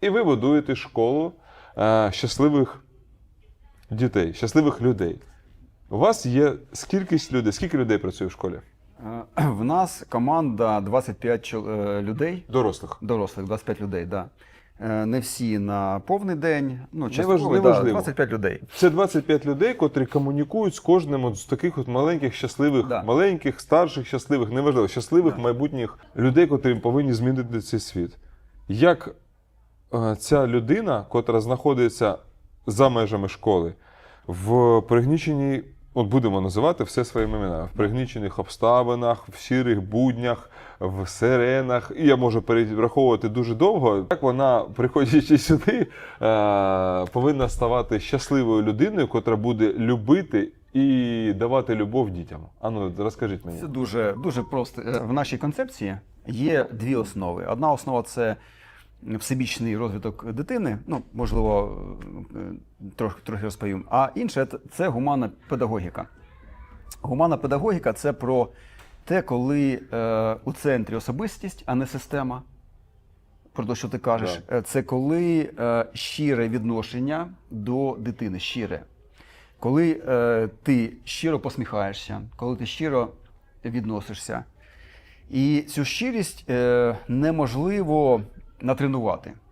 І ви будуєте школу е, щасливих дітей, щасливих людей. У вас є скількись людей? Скільки людей працює в школі? Е, В нас команда 25 е, людей, Дорослих. дорослих, 25 людей, да. Е, Не всі на повний день, ну, частково, да, 25 людей. Це 25 людей, котрі комунікують з кожним от з таких от маленьких щасливих, Да. маленьких, старших, щасливих, неважливо, щасливих майбутніх людей, котрі повинні змінити цей світ. Як ця людина, котра знаходиться за межами школи, в пригніченій, от будемо називати все своїми іменами, в пригнічених обставинах, в сірих буднях, в сиренах, і я можу перераховувати дуже довго. Як вона, приходячи сюди, е, повинна ставати щасливою людиною, котра буде любити і давати любов дітям. Ану, розкажіть мені. Це дуже, дуже просто. Е, В нашій концепції є дві основи. Одна основа це всебічний розвиток дитини. Ну, можливо, е, трохи, трохи розповім. А інше це- гуманна педагогіка. Гуманна педагогіка це про те, коли е, у центрі особистість, а не система. Про те, що ти кажеш, Е, це коли е, щире відношення до дитини, щире. Коли е, ти щиро посміхаєшся, коли ти щиро відносишся. І цю щирість е, неможливо натренувати.